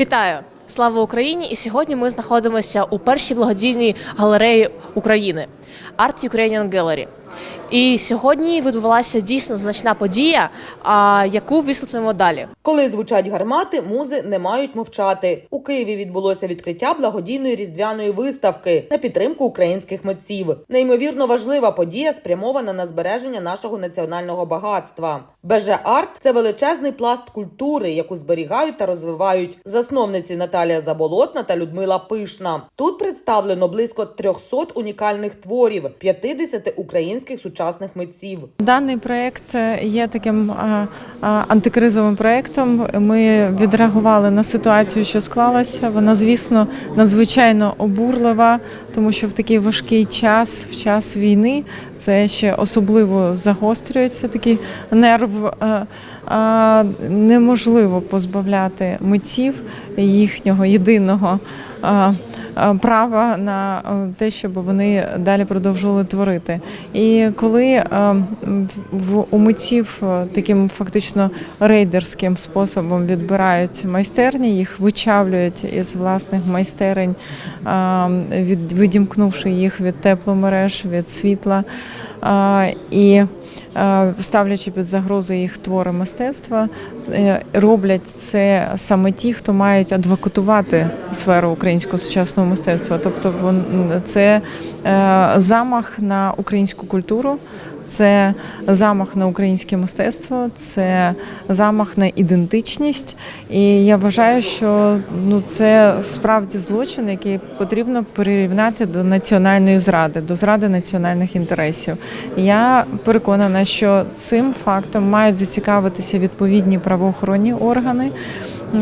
Вітаю! Слава Україні! І сьогодні ми знаходимося у першій благодійній галереї України Art Ukrainian Gallery. І сьогодні відбулася дійсно значна подія, а, яку висвітлимо далі. Коли звучать гармати, музи не мають мовчати. У Києві відбулося відкриття благодійної різдвяної виставки на підтримку українських митців. Неймовірно важлива подія, спрямована на збереження нашого національного багатства. Беже арт це величезний пласт культури, яку зберігають та розвивають засновниці Наталія Заболотна та Людмила Пишна. Тут представлено близько 300 унікальних творів 50 українських сучасних митців. Даний проект є таким а, а, антикризовим проектом. Ми відреагували на ситуацію, що склалася. Вона, звісно, надзвичайно обурлива, тому що в такий важкий час, в час війни, це ще особливо загострюється такий нерв. Неможливо позбавляти митців їхнього єдиного. А, Права на е, те, щоб вони далі продовжували творити. І коли е, в у митців е, таким фактично рейдерським способом відбирають майстерні, їх вичавлюють із власних майстерень, е, відімкнувши їх від тепломереж, від світла. І ставлячи під загрозу їх твори мистецтва, е, роблять це саме ті, хто мають адвокатувати сферу українського сучасного мистецтва. Тобто це е, замах на українську культуру. Це замах на українське мистецтво, це замах на ідентичність. І я вважаю, що ну це справді злочин, який потрібно прирівняти до національної зради, до зради національних інтересів. Я переконана, що цим фактом мають зацікавитися відповідні правоохоронні органи.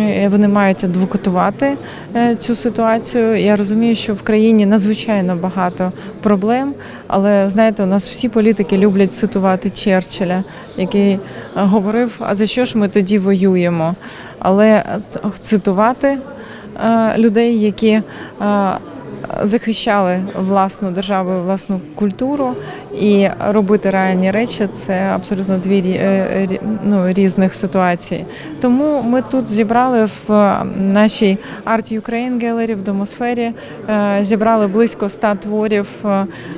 Е, Вони мають адвокатувати е, цю ситуацію. Я розумію, що в країні надзвичайно багато проблем, але знаєте, у нас всі політики люблять цитувати Черчилля, який е, говорив: а за що ж ми тоді воюємо? Але цитувати людей, які захищали власну державу, власну культуру і робити реальні речі це абсолютно дві е, ну, різних ситуацій. Тому ми тут зібрали в е, нашій Art Ukraine Gallery в домосфері, е, зібрали близько 100 творів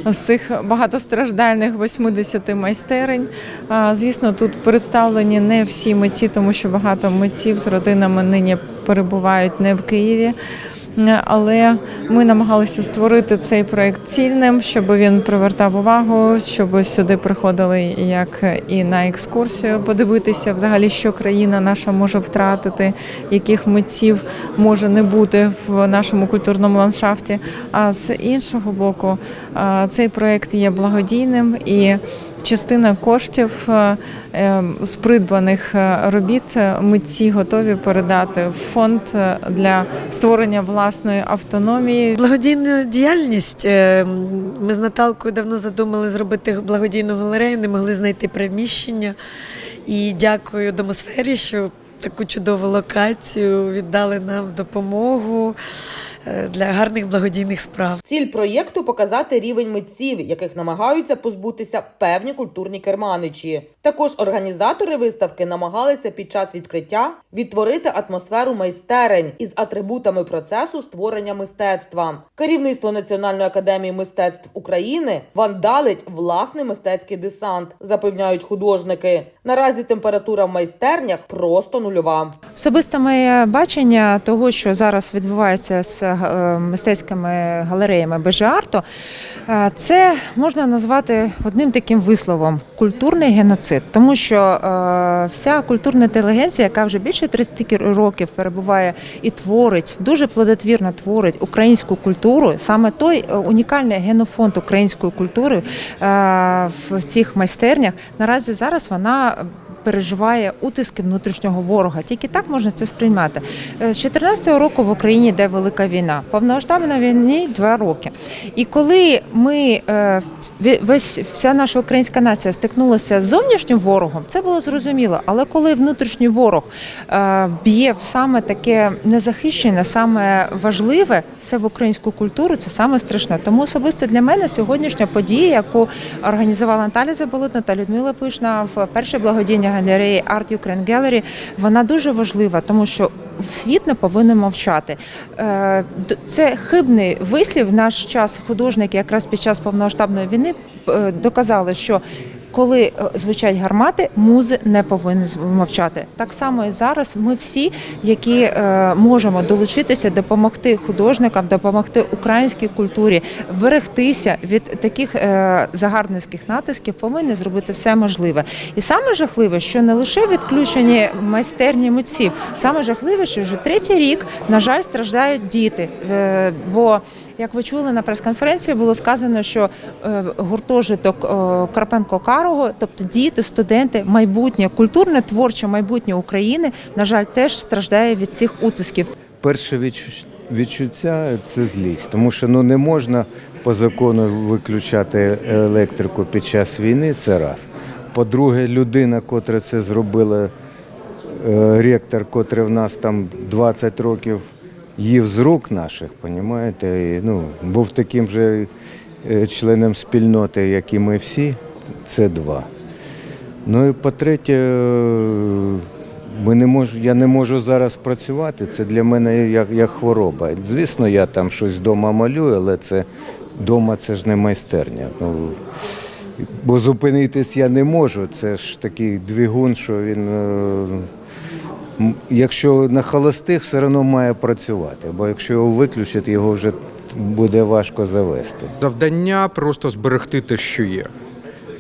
з цих багатостраждальних 80 майстерень. Звісно, тут представлені не всі митці, тому що багато митців з родинами нині перебувають не в Києві. Але ми намагалися створити цей проект цільним, щоб він привертав увагу, щоб сюди приходили як і на екскурсію, подивитися взагалі, що країна наша може втратити, яких митців може не бути в нашому культурному ландшафті. А з іншого боку, цей проект є благодійним і. Частина коштів е, е, з придбаних е, робіт е, митці готові передати в фонд для створення власної автономії. Благодійна діяльність. Ми з Наталкою давно задумали зробити благодійну галерею, не могли знайти приміщення. І дякую домосфері, що таку чудову локацію віддали нам допомогу для гарних благодійних справ. Ціль проєкту показати рівень митців, яких намагаються позбутися певні культурні керманичі. Також організатори виставки намагалися під час відкриття відтворити атмосферу майстерень із атрибутами процесу створення мистецтва. Керівництво Національної академії мистецтв України вандалить власний мистецький десант, запевняють художники. Наразі температура в майстернях просто нульова. Особисте моє бачення того, що зараз відбувається з е, мистецькими галереями Бежарту, е, це можна назвати одним таким висловом культурний геноцид, тому що е, вся культурна інтелігенція, яка вже більше 30 років перебуває і творить, дуже плодотвірно творить українську культуру, саме той е, унікальний генофонд української культури е, в цих майстернях, наразі зараз вона переживає утиски внутрішнього ворога. Тільки так можна це сприймати. Е, З 14-го року в Україні йде велика війна. Повномасштабна війні два роки. І коли ми е, весь вся наша українська нація стикнулася з зовнішнім ворогом, це було зрозуміло. Але коли внутрішній ворог е, б'є в саме таке незахищене, саме важливе, це в українську культуру, це саме страшне. Тому особисто для мене сьогоднішня подія, яку організувала Наталя Заболотна та Людмила Пишна в першій благодійній галереї Art Ukraine Gallery, вона дуже важлива, тому що світ не повинен мовчати. Е, Це хибний вислів. Наш час художники якраз під час повномасштабної війни е, доказали, що коли е, звучать гармати, музи не повинні мовчати. Так само і зараз ми всі, які е, можемо долучитися, допомогти художникам, допомогти українській культурі, вберегтися від таких загарбницьких натисків, повинні зробити все можливе. І саме жахливе, що не лише відключені майстерні митців, саме жахливе, що вже третій рік, на жаль, страждають діти. Бо як ви чули на прес-конференції, було сказано, що е, гуртожиток е, Карпенко Карого, тобто діти, студенти, майбутнє, культурне, творче майбутнє України, на жаль, теж страждає від цих утисків. Перше відчу- відчуття це злість, тому що ну не можна по закону виключати електрику під час війни. Це раз. По-друге, людина, котра це зробила, е, ректор, котрий в нас там 20 років їв з рук наших, понімаєте, ну, був таким же е, членом спільноти, як і ми всі. Це два. Ну і по-третє, е, ми не можу, я не можу зараз працювати. Це для мене як, як хвороба. Звісно, я там щось вдома малюю, але це вдома це ж не майстерня. Ну, бо зупинитись я не можу. Це ж такий двигун, що він. Якщо на холостих, все одно має працювати, бо якщо його виключити, його вже буде важко завести. Завдання просто зберегти те, що є.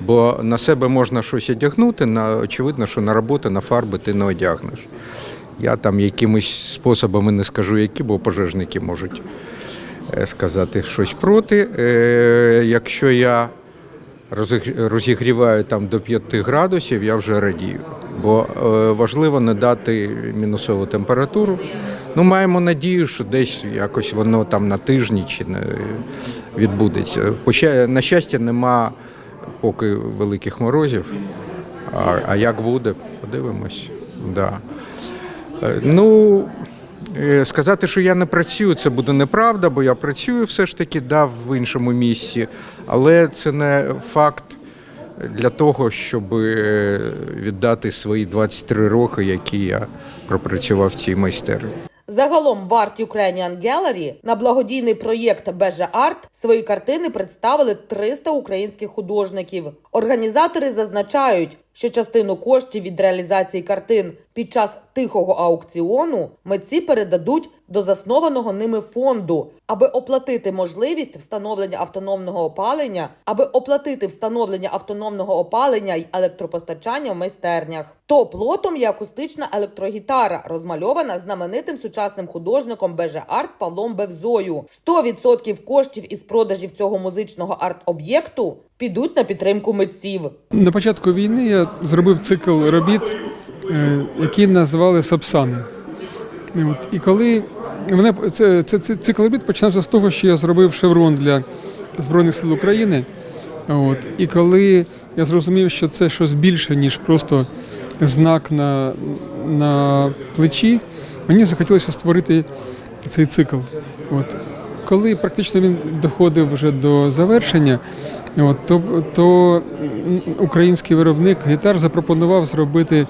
Бо на себе можна щось одягнути, на, очевидно, що на роботу, на фарби ти не одягнеш. Я там якимись способами не скажу, які, бо пожежники можуть е, сказати щось проти. Е, Якщо я розігр- розігріваю там до 5 градусів, я вже радію. Бо е, важливо не дати мінусову температуру. Ну, маємо надію, що десь якось воно там на тижні чи не відбудеться. Поща- На щастя, нема поки великих морозів. А, а як буде, подивимось. Да. Е, Ну, е, сказати, що я не працюю, це буде неправда, бо я працюю все ж таки да, в іншому місці, але це не факт для того, щоб е, віддати свої 23 роки, які я пропрацював в цій майстерні. Загалом в Art Ukrainian Gallery на благодійний проєкт Беже Арт свої картини представили 300 українських художників. Організатори зазначають, що частину коштів від реалізації картин під час тихого аукціону митці передадуть до заснованого ними фонду, аби оплатити можливість встановлення автономного опалення, аби оплатити встановлення автономного опалення й електропостачання в майстернях. Топ лотом є акустична електрогітара, розмальована знаменитим сучасним художником БЖ Арт Павлом Бевзою. 100% коштів із продажів цього музичного арт-об'єкту підуть на підтримку митців. На початку війни я зробив цикл робіт, е, які назвали Сапсани. І коли мене це, це, це цикл робіт починався з того, що я зробив шеврон для Збройних сил України. От, і коли я зрозумів, що це щось більше, ніж просто знак на, на плечі, мені захотілося створити цей цикл. От. Коли практично він доходив вже до завершення, от, то, то український виробник гітар запропонував зробити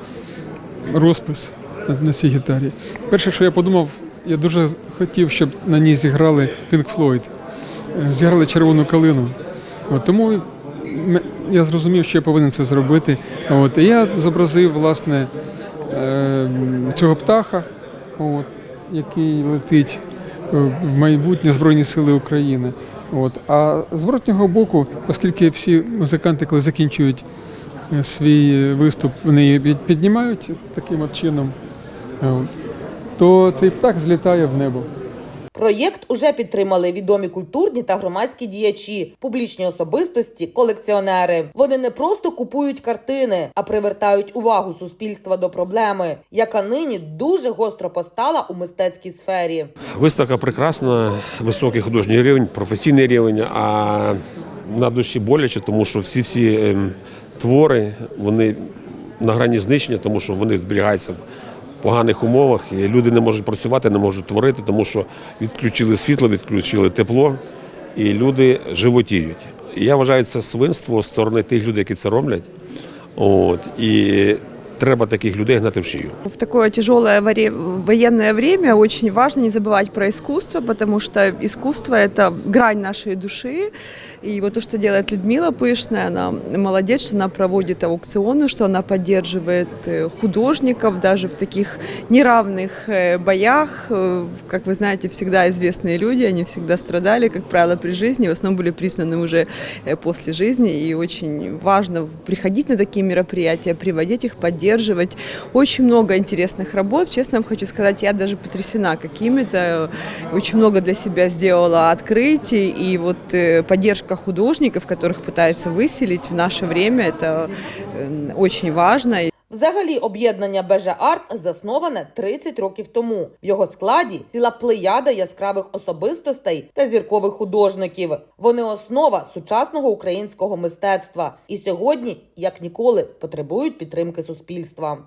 розпис на, на цій гітарі. Перше, що я подумав, я дуже хотів, щоб на ній зіграли Pink Floyd, Е, зіграли червону калину. От, тому я зрозумів, що я повинен це зробити. От, і я зобразив власне е, цього птаха, от, який летить е, в майбутнє Збройні Сили України. От. А з зворотнього боку, оскільки всі музиканти, коли закінчують е, свій виступ, вони її піднімають таким от чином, то цей птах злітає в небо. Проєкт уже підтримали відомі культурні та громадські діячі, публічні особистості, колекціонери. Вони не просто купують картини, а привертають увагу суспільства до проблеми, яка нині дуже гостро постала у мистецькій сфері. Виставка прекрасна, високий художній рівень, професійний рівень. А на душі боляче, тому що всі всі ем, твори вони на грані знищення, тому що вони зберігаються поганих умовах. І люди не можуть працювати, не можуть творити, тому що відключили світло, відключили тепло, і люди животіють. І я вважаю, це свинство з сторони тих людей, які це роблять. От, і треба таких людей гнати в шию. В такое тяжелое воре- военное время очень важно не забывать про искусство, потому что искусство – это грань нашей души. И вот то, что делает Людмила Пышная, она молодец, что она проводит аукционы, что она поддерживает э, художников даже в таких неравных э, боях. Э, Как вы знаете, всегда известные люди, они всегда страдали, как правило, при жизни, в основном были признаны уже э, после жизни. И очень важно приходить на такие мероприятия, приводить их, поддерживать. Очень много интересных работ. Честно вам хочу сказать, я даже потрясена какими-то. Очень много для себя сделала открытий. И вот э, поддержка художников, которых пытаются выселить в наше время, это э, очень важно. Взагалі, об'єднання БЖ Арт засноване 30 років тому. В його складі ціла плеяда яскравих особистостей та зіркових художників. Вони основа сучасного українського мистецтва і сьогодні, як ніколи, потребують підтримки суспільства.